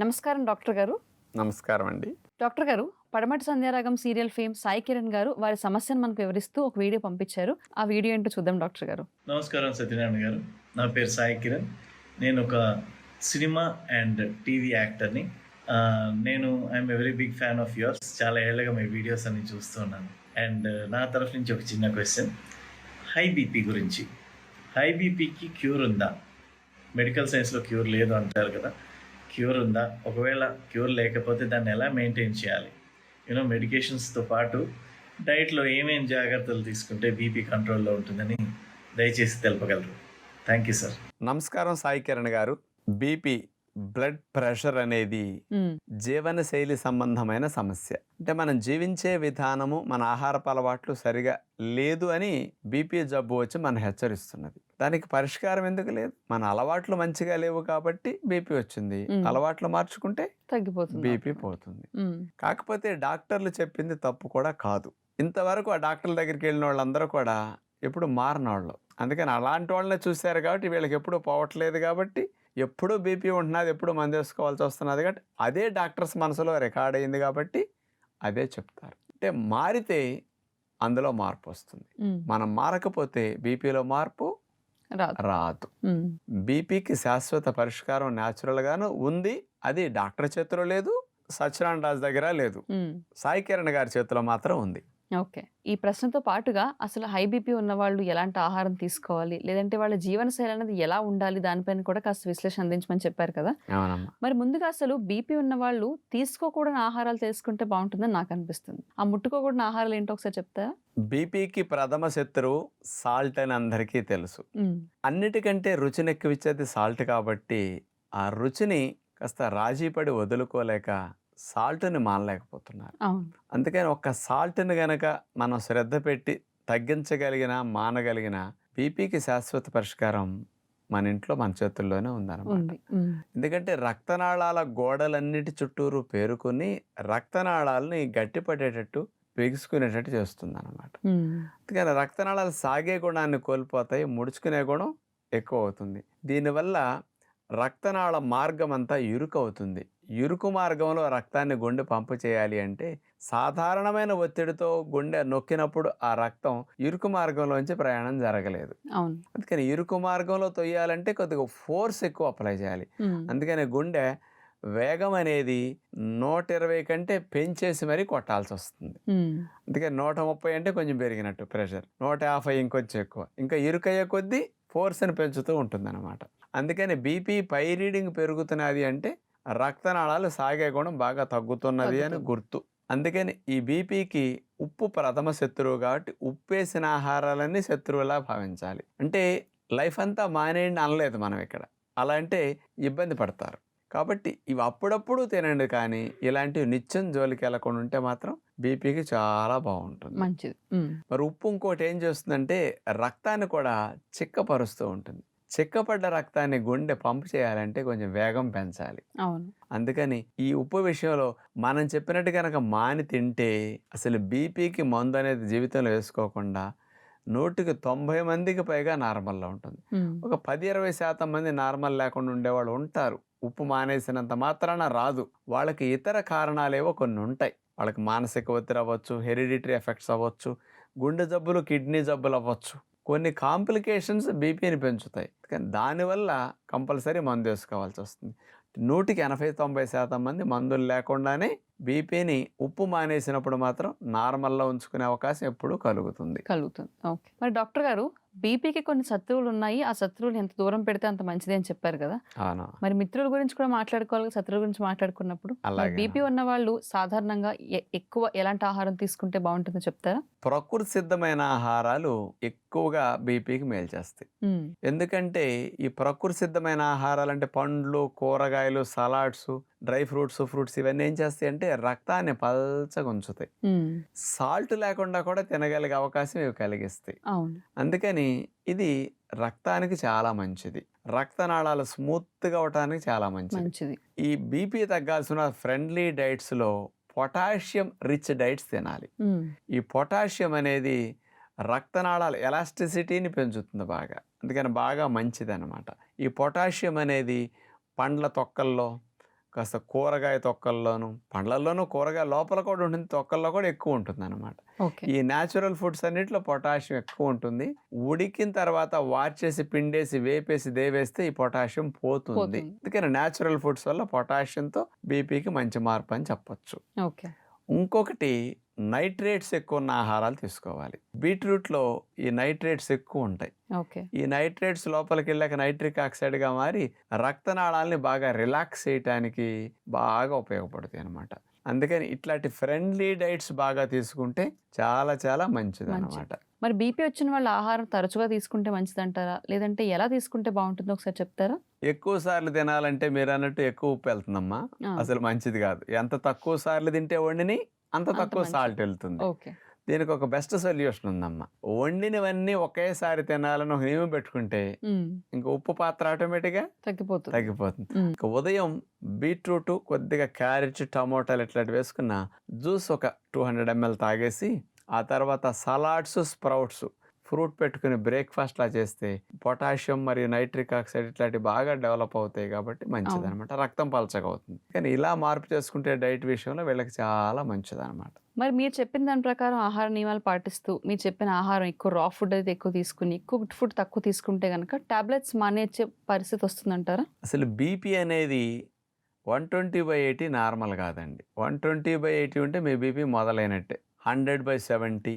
నమస్కారం డాక్టర్ గారు. నమస్కారం అండి. డాక్టర్ గారు పడమటి సంధ్యారాగం సీరియల్ ఫేమ్ సాయి కిరణ్ గారు వారి సమస్యను మనకు వివరిస్తూ ఒక వీడియో పంపించారు. ఆ వీడియో ఏంటో చూద్దాం డాక్టర్ గారు. నమస్కారం సత్యనారాయణ గారు. నా పేరు సాయి కిరణ్. నేను ఒక సినిమా అండ్ టీవీ యాక్టర్ని. నేను I'm very big fan of yours. చాలా ఏళ్ళగా మీ వీడియోస్ అన్ని చూస్తున్నాను అండ్ నా తరఫు నుంచి ఒక చిన్న క్వశ్చన్. హై బీపీ గురించి. హై బీపీకి క్యూర్ ఉందా? మెడికల్ సైన్స్లో క్యూర్ లేదు అంటారు కదా. క్యూర్ ఉందా? ఒకవేళ క్యూర్ లేకపోతే దాన్ని ఎలా మెయింటైన్ చేయాలి? యూనో మెడికేషన్స్తో పాటు డైట్లో ఏమేం జాగ్రత్తలు తీసుకుంటే బీపీ కంట్రోల్లో ఉంటుందని దయచేసి తెలపగలరు. థ్యాంక్ యూ సార్ నమస్కారం సాయి కిరణ్ గారు. బీపీ బ్లడ్ ప్రెషర్ అనేది ఉమ్, జీవనశైలి సంబంధమైన సమస్య. అంటే మనం జీవించే విధానము మన ఆహారపు అలవాట్లు సరిగా లేదు అని బీపీ జబ్బు వచ్చి మనం హెచ్చరిస్తున్నది. దానికి పరిష్కారం ఎందుకు లేదు? మన అలవాట్లు మంచిగా లేవు కాబట్టి బీపీ వచ్చింది. అలవాట్లు మార్చుకుంటే తగ్గిపోతుంది బీపీ పోతుంది. కాకపోతే డాక్టర్లు చెప్పింది తప్పు కూడా కాదు. ఇంతవరకు ఆ డాక్టర్ల దగ్గరికి వెళ్ళిన వాళ్ళందరూ కూడా ఎప్పుడు మారినోళ్ళు అందుకని అలాంటి వాళ్ళనే చూశారు కాబట్టి వీళ్ళకి ఎప్పుడు పోవట్లేదు కాబట్టి ఎప్పుడూ బీపీ ఉంటున్నది ఎప్పుడు మంది వేసుకోవాల్సి వస్తున్నది కాబట్టి అదే డాక్టర్స్ మనసులో రికార్డ్ అయింది కాబట్టి అదే చెప్తారు. అంటే మారితే అందులో మార్పు వస్తుంది. మనం మారకపోతే బీపీలో మార్పు రాదు. బీపీకి శాశ్వత పరిష్కారం న్యాచురల్గాను ఉంది. అది డాక్టర్ చేతిలో లేదు సత్యనారాయణ రాజు దగ్గర లేదు. సాయి కిరణ్ గారి చేతిలో మాత్రం ఉంది. ఓకే. ఈ ప్రశ్నతో పాటుగా అసలు హై బీపీ ఉన్న వాళ్ళు ఎలాంటి ఆహారం తీసుకోవాలి? లేదంటే వాళ్ళ జీవనశైలి అనేది ఎలా ఉండాలి? దానిపైన కూడా కాస్త విశ్లేషణ అందించమని చెప్పారు కదా! అవునమ్మా. మరి ముందుగా అసలు బీపీ ఉన్న వాళ్ళు తీసుకోకూడని ఆహారాలు బాగుంటుందని నాకు అనిపిస్తుంది. ఆ ముట్టుకోకూడని ఆహారాలు ఏంటో ఒకసారి చెప్తారా? బీపీకి ప్రథమ శత్రువు సాల్ట్ అని అందరికీ తెలుసు. అన్నిటికంటే రుచిని ఎక్కువిచ్చేది సాల్ట్ కాబట్టి ఆ రుచిని కాస్త రాజీపడి వదులుకోలేక సాల్ట్ని మానలేకపోతున్నారు. అందుకని ఒక్క సాల్ట్ని గనక మనం శ్రద్ధ పెట్టి తగ్గించగలిగిన మానగలిగిన బీపీకి శాశ్వత పరిష్కారం మన ఇంట్లో మన చేతుల్లోనే ఉందన్నమాట. ఎందుకంటే రక్తనాళాల గోడలన్నిటి చుట్టూరు పేరుకుని రక్తనాళాలని గట్టిపడేటట్టు బిగుసుకునేటట్టు చేస్తుంది అనమాట అందుకని రక్తనాళాలు సాగే గుణాన్ని కోల్పోతాయి ముడుచుకునే గుణం ఎక్కువ అవుతుంది దీనివల్ల రక్తనాళ మార్గం అంతా ఇరుకు అవుతుంది ఇరుకు మార్గంలో రక్తాన్ని గుండె పంపు చేయాలి అంటే సాధారణమైన ఒత్తిడితో గుండె నొక్కినప్పుడు ఆ రక్తం ఇరుకు మార్గంలోంచి ప్రయాణం జరగలేదు. అందుకని ఇరుకు మార్గంలో తొయ్యాలంటే కొద్దిగా ఫోర్స్ ఎక్కువ అప్లై చేయాలి. అందుకని గుండె వేగం అనేది నూట ఇరవై కంటే పెంచేసి మరీ కొట్టాల్సి వస్తుంది. అందుకే నూట ముప్పై అంటే కొంచెం పెరిగినట్టు ప్రెషర్. నూట యాభై ఇంకొంచెం ఎక్కువ. ఇంకా ఇరుకయ్యే కొద్దీ ఫోర్స్ని పెంచుతూ ఉంటుందన్నమాట. అందుకని బీపీ పై రీడింగ్ పెరుగుతున్నది అంటే రక్తనాళాలు సాగే గుణం బాగా తగ్గుతున్నది అని. గుర్తు. అందుకని ఈ బీపీకి ఉప్పు ప్రథమ శత్రువు కాబట్టి ఉప్పేసిన ఆహారాలన్నీ శత్రువులా భావించాలి. అంటే లైఫ్ అంతా మానేయండి అనలేదు మనం ఇక్కడ. అలా అంటే ఇబ్బంది పడతారు. కాబట్టి ఇవి అప్పుడప్పుడు తినండి కానీ ఇలాంటివి నిత్యం జోలికి వెళ్ళకుండా ఉంటే మాత్రం బీపీకి చాలా బాగుంటుంది. మంచిది. మరి ఉప్పు ఇంకోటి ఏం చేస్తుందంటే రక్తాన్ని కూడా చిక్కపరుస్తూ ఉంటుంది. చిక్కపడ్డ రక్తాన్ని గుండె పంపు చేయాలంటే కొంచెం వేగం పెంచాలి. అవును. అందుకని ఈ ఉప్పు విషయంలో మనం చెప్పినట్టు కనుక మాని తింటే అసలు బీపీకి మందు అనేది జీవితంలో వేసుకోకుండా నూటికి తొంభై మందికి పైగా నార్మల్లో ఉంటుంది. ఒక పది ఇరవై శాతం మంది నార్మల్ లేకుండా ఉండేవాళ్ళు ఉంటారు. ఉప్పు మానేసినంత మాత్రాన రాదు. వాళ్ళకి ఇతర కారణాలేవో కొన్ని ఉంటాయి. వాళ్ళకి మానసిక ఒత్తిడి అవ్వచ్చు హెరిడిటరీ ఎఫెక్ట్స్ అవ్వచ్చు గుండె జబ్బులు కిడ్నీ జబ్బులు అవ్వచ్చు. కొన్ని కాంప్లికేషన్స్ బీపీని పెంచుతాయి. కానీ దానివల్ల కంపల్సరీ మందు వేసుకోవాల్సి వస్తుంది. నూటికి ఎనభై తొంభై శాతం మంది మందులు లేకుండానే బీపీని ఉప్పు మానేసినప్పుడు మాత్రం నార్మల్లో ఉంచుకునే అవకాశం ఎప్పుడూ కలుగుతుంది. కలుగుతుంది. ఓకే. మరి డాక్టర్ గారు బీపీకి కొన్ని శత్రువులు ఉన్నాయి ఆ శత్రువులు ఎంత దూరం పెడితే అంత మంచిది అని చెప్పారు కదా. మరి మిత్రుల గురించి కూడా మాట్లాడుకోవాలి శత్రువుల గురించి మాట్లాడుకున్నప్పుడు. బీపీ ఉన్న వాళ్ళు సాధారణంగా ఎక్కువ ఎలాంటి ఆహారం తీసుకుంటే బాగుంటుందో చెప్తారా? ప్రకృతి సిద్ధమైన ఆహారాలు ఎక్కువగా బీపీకి మేలు చేస్తాయి. ఎందుకంటే ఈ ప్రకృతి సిద్ధమైన ఆహారాలు అంటే పండ్లు కూరగాయలు సలాడ్స్ డ్రై ఫ్రూట్స్ ఫ్రూట్స్ ఇవన్నీ ఏం చేస్తాయి అంటే రక్తాన్ని పల్చగా ఉంచుతాయి. సాల్ట్ లేకుండా కూడా తినగలిగే అవకాశం ఇవి కలిగిస్తాయి. అందుకని ఇది రక్తానికి చాలా మంచిది. రక్తనాళాలు స్మూత్గా అవటానికి చాలా మంచిది. మంచిది. ఈ బీపీ తగ్గాల్సిన ఫ్రెండ్లీ డైట్స్లో పొటాషియం రిచ్ డైట్స్ తినాలి. ఈ పొటాషియం అనేది రక్తనాళాల ఎలాస్టిసిటీని పెంచుతుంది బాగా. అందుకని బాగా మంచిది అనమాట ఈ పొటాషియం అనేది పండ్ల తొక్కల్లో కాస్త కూరగాయ తొక్కల్లోనూ పండ్లల్లోనూ కూరగాయ లోపల కూడా ఉంటుంది తొక్కల్లో కూడా ఎక్కువ ఉంటుంది అనమాట ఈ న్యాచురల్ ఫుడ్స్ అన్నిట్లో పొటాషియం ఎక్కువ ఉంటుంది. ఉడికిన తర్వాత వార్చేసి పిండేసి వేపేసి దేవేస్తే ఈ పొటాషియం పోతుంది. అందుకని న్యాచురల్ ఫుడ్స్ వల్ల పొటాషియంతో బీపీకి మంచి మార్పు అని చెప్పొచ్చు. ఇంకొకటి నైట్రేట్స్ ఎక్కువ ఉన్న ఆహారాలు తీసుకోవాలి. బీట్రూట్లో ఈ నైట్రేట్స్ ఎక్కువ ఉంటాయి. ఓకే. ఈ నైట్రేట్స్ లోపలికి వెళ్ళాక నైట్రిక్ ఆక్సైడ్గా మారి రక్తనాళాలని బాగా రిలాక్స్ చేయటానికి బాగా ఉపయోగపడుతాయి అన్నమాట. అందుకని ఇట్లాంటి ఫ్రెండ్లీ డైట్స్ బాగా తీసుకుంటే చాలా చాలా మంచిది. అనమాట మరి బీపీ వచ్చిన వాళ్ళ ఆహారం తరచుగా తీసుకుంటే మంచిదంటారా? లేదంటే ఎలా తీసుకుంటే బాగుంటుందో ఒకసారి చెప్తారా? ఎక్కువ సార్లు తినాలంటే మీరు అన్నట్టు ఎక్కువ ఉప్పు వెళ్తుందమ్మా. అసలు మంచిది కాదు. ఎంత తక్కువ సార్లు తింటే వండిని అంత తక్కువ. సాల్ట్ వెళ్తుంది. దీనికి ఒక బెస్ట్ సొల్యూషన్ ఉందమ్మా. వండినవన్నీ ఒకేసారి తినాలని ఒక నియమం పెట్టుకుంటే ఇంకా ఉప్పు పాత్ర ఆటోమేటిక్గా తగ్గిపోతుంది. తగ్గిపోతుంది. ఇక ఉదయం బీట్రూట్ కొద్దిగా క్యారెట్ టమోటాలు ఇట్లాంటి వేసుకున్న జ్యూస్ ఒక టూ హండ్రెడ్ ఎంఎల్ తాగేసి ఆ తర్వాత సలాడ్స్ స్ప్రౌట్స్ ఫ్రూట్ పెట్టుకుని బ్రేక్ఫాస్ట్లా చేస్తే పొటాషియం మరియు నైట్రిక్ ఆక్సైడ్ ఇట్లాంటివి బాగా డెవలప్ అవుతాయి కాబట్టి మంచిది అనమాట రక్తం పలచగా అవుతుంది కానీ ఇలా మార్పు చేసుకుంటే డైట్ విషయంలో వీళ్ళకి చాలా మంచిది అనమాట మరి మీరు చెప్పిన దాని ప్రకారం ఆహార నియమాలు పాటిస్తూ మీరు చెప్పిన ఆహారం ఎక్కువ రా ఫుడ్ అయితే ఎక్కువ తీసుకుని ఎక్కువ ఫుడ్ తక్కువ తీసుకుంటే కనుక టాబ్లెట్స్ మానేచ్చే పరిస్థితి వస్తుందంటారా? అసలు బీపీ అనేది one twenty by eighty normal కాదండి. వన్ ట్వంటీ బై ఎయిటీ ఉంటే మీ BP మొదలైనట్టే. Hundred by seventy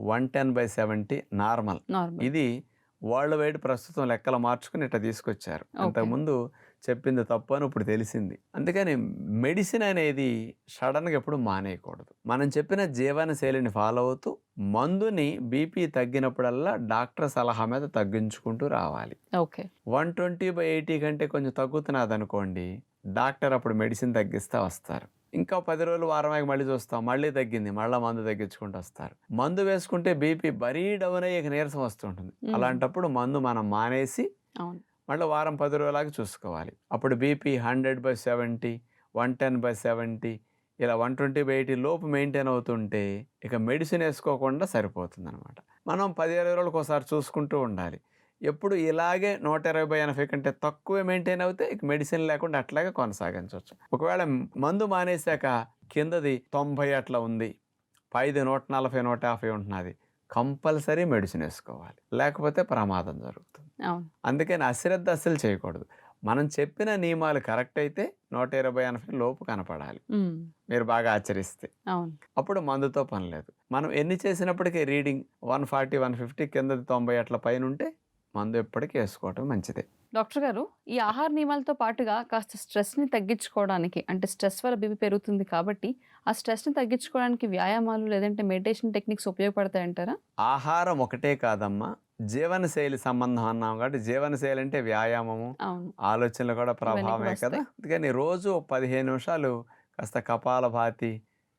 one ten by seventy normal. ఇది వరల్డ్ వైడ్ ప్రస్తుతం లెక్కలు మార్చుకుని ఇట్లా తీసుకొచ్చారు. అంతకుముందు చెప్పింది తప్పు అని ఇప్పుడు తెలిసింది. అందుకని మెడిసిన్ అనేది సడన్గా ఎప్పుడు మానేయకూడదు. మనం చెప్పిన జీవన శైలిని ఫాలో అవుతూ మందుని బీపీ తగ్గినప్పుడల్లా డాక్టర్ సలహా మీద తగ్గించుకుంటూ రావాలి. Okay. One twenty by eighty కంటే కొంచెం తగ్గుతున్నది అనుకోండి డాక్టర్ అప్పుడు మెడిసిన్ తగ్గిస్తా వస్తారు. ఇంకా పది రోజులు వారమాకి మళ్ళీ చూస్తాం. మళ్ళీ తగ్గింది. మళ్ళీ మందు తగ్గించుకుంటూ వస్తారు. మందు వేసుకుంటే బీపీ బరీ డౌన్ అయ్యే నీరసం వస్తుంటుంది. అలాంటప్పుడు మందు మనం మానేసి మళ్ళీ వారం పది రోజులాగా చూసుకోవాలి. అప్పుడు BP hundred by seventy one ten by seventy ఇలా వన్ ట్వంటీ బై ఎయిటీ లోపు మెయింటైన్ అవుతుంటే ఇక మెడిసిన్ వేసుకోకుండా సరిపోతుంది అనమాట మనం పది ఇరవై రోజులకు ఒకసారి చూసుకుంటూ ఉండాలి. ఎప్పుడు ఇలాగే నూట ఇరవై బై ఎనభై కంటే తక్కువే మెయింటైన్ అవుతే ఇక మెడిసిన్ లేకుండా అట్లాగే కొనసాగించవచ్చు. ఒకవేళ మందు మానేశాక కిందది తొంభై అట్లా ఉంది పైది నూట నలభై నూట యాభై ఉంటున్నది. కంపల్సరీ మెడిసిన్ వేసుకోవాలి. లేకపోతే ప్రమాదం జరుగుతుంది. అందుకని అశ్రద్ధ అస్సలు చేయకూడదు. మనం చెప్పిన నియమాలు కరెక్ట్ అయితే నూట ఇరవై ఎనభై లోపు కనపడాలి. మీరు బాగా ఆచరిస్తే. అప్పుడు మందుతో పని లేదు. మనం ఎన్ని చేసినప్పటికీ reading one forty one fifty కింద తొంభై అట్ల పైన ఉంటే మందు ఎప్పటికీ వేసుకోవటం మంచిదే. డాక్టర్ గారు ఈ ఆహార నియమాలతో పాటుగా కాస్త స్ట్రెస్ని తగ్గించుకోవడానికి అంటే స్ట్రెస్ వల్ల బీపీ పెరుగుతుంది కాబట్టి ఆ స్ట్రెస్ని తగ్గించుకోవడానికి వ్యాయామాలు లేదంటే మెడిటేషన్ టెక్నిక్స్ ఉపయోగపడతాయంటారా ఆహారం ఒకటే కాదమ్మా. జీవనశైలి సంబంధం అన్నాం కాబట్టి జీవనశైలి అంటే వ్యాయామము ఆలోచనలు కూడా ప్రభావమే. కదా. అందుకని రోజు పదిహేను నిమిషాలు కాస్త కపాలభాతి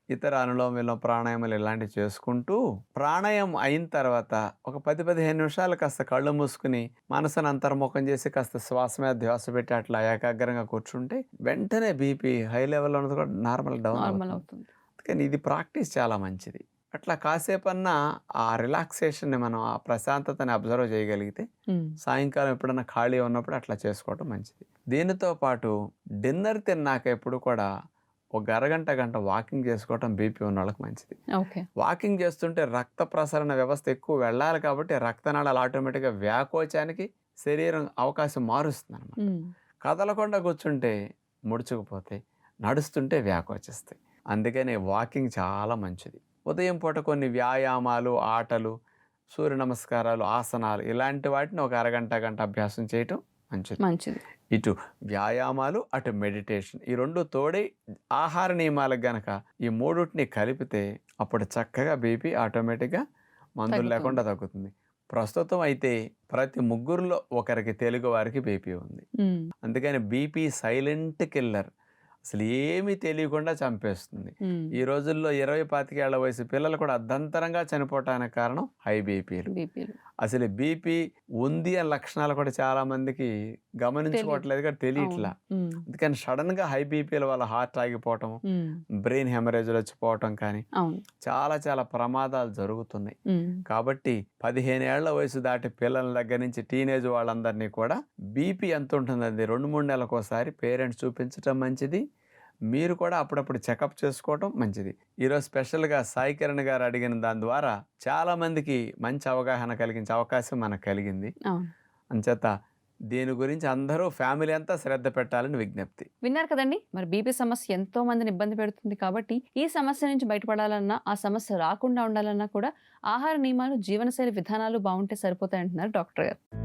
ఇతర అనులోమ విలోమ ప్రాణాయామాలు ఇలాంటివి చేసుకుంటూ ప్రాణాయామం అయిన తర్వాత ఒక పది పదిహేను నిమిషాలు కాస్త కళ్ళు మూసుకుని మనసును అంతర్ముఖం చేసి కాస్త శ్వాస మీద ధ్యాస పెట్టి అట్లా ఏకాగ్రంగా కూర్చుంటే వెంటనే బీపీ హై లెవెల్లో ఉన్నది కూడా నార్మల్ డౌన్ నార్మల్ అవుతుంది. అవుతుంది. కానీ ఇది ప్రాక్టీస్ చాలా మంచిది. అట్లా కాసేపన్నా ఆ రిలాక్సేషన్ని మనం ఆ ప్రశాంతతని అబ్జర్వ్ చేయగలిగితే సాయంకాలం ఎప్పుడైనా ఖాళీ ఉన్నప్పుడు అట్లా చేసుకోవటం మంచిది. దీనితో పాటు డిన్నర్ తిన్నాక ఎప్పుడు కూడా ఒక అరగంట గంట వాకింగ్ చేసుకోవటం బీపీ ఉన్న వాళ్ళకి మంచిది వాకింగ్ చేస్తుంటే రక్త ప్రసరణ వ్యవస్థ ఎక్కువ వెళ్ళాలి కాబట్టి రక్తనాళాలు ఆటోమేటిక్గా వ్యాకోచానికి శరీరం అవకాశం మారుస్తుంది అనమాట కదలకుండా కూర్చుంటే ముడుచుకుపోతాయి నడుస్తుంటే వ్యాకోచిస్తాయి. అందుకని వాకింగ్ చాలా మంచిది. ఉదయం పూట కొన్ని వ్యాయామాలు ఆటలు సూర్య నమస్కారాలు ఆసనాలు ఇలాంటి వాటిని ఒక అరగంట గంట అభ్యాసం చేయటం మంచిది. మంచిది. ఇటు వ్యాయామాలు అటు మెడిటేషన్. ఈ రెండు తోడై ఆహార నియమాలకు గనక ఈ మూడుటిని కలిపితే అప్పుడు చక్కగా బీపీ ఆటోమేటిక్గా మందులు. లేకుండా తగ్గుతుంది. ప్రస్తుతం అయితే ప్రతి ముగ్గురులో ఒకరికి తెలుగు వారికి బీపీ ఉంది. అందుకని బీపీ సైలెంట్ కిల్లర్ అసలు ఏమీ తెలియకుండా చంపేస్తుంది. ఈ రోజుల్లో ఇరవై పాతికేళ్ళ వయసు పిల్లలు కూడా అర్ధంతరంగా చనిపోవటానికి కారణం హై బీపీలు. అసలు బీపీ ఉంది అనే లక్షణాలు కూడా చాలా మందికి గమనించుకోవట్లేదు తెలియట్లా. అందుకని సడన్గా హై బీపీల వల్ల హార్ట్ ఆగిపోవటం బ్రెయిన్ హెమరేజ్లు వచ్చిపోవటం కానీ చాలా చాలా ప్రమాదాలు జరుగుతున్నాయి. కాబట్టి పదిహేను ఏళ్ళ వయసు దాటి పిల్లల దగ్గర నుంచి టీనేజ్ వాళ్ళందరినీ కూడా బీపీ ఎంత ఉంటుందండి? రెండు మూడు నెలలకు ఒకసారి పేరెంట్స్ చూపించటం మంచిది? మీరు కూడా అప్పుడప్పుడు చెకప్ చేసుకోవటం మంచిది. ఈరోజు స్పెషల్గా సాయి కిరణ్ గారు అడిగిన దాని ద్వారా చాలామందికి మంచి అవగాహన కలిగించే అవకాశం మనకు కలిగింది. అంచేత దీని గురించి అందరూ ఫ్యామిలీ అంతా శ్రద్ధ పెట్టాలని విజ్ఞప్తి. విన్నారు కదండి? మరి బీపీ సమస్య ఎంతో మందిని ఇబ్బంది పెడుతుంది కాబట్టి ఈ సమస్య నుంచి బయటపడాలన్నా ఆ సమస్య రాకుండా ఉండాలన్నా కూడా ఆహార నియమాలు జీవనశైలి విధానాలు బాగుంటే సరిపోతాయంటున్నారు డాక్టర్ గారు.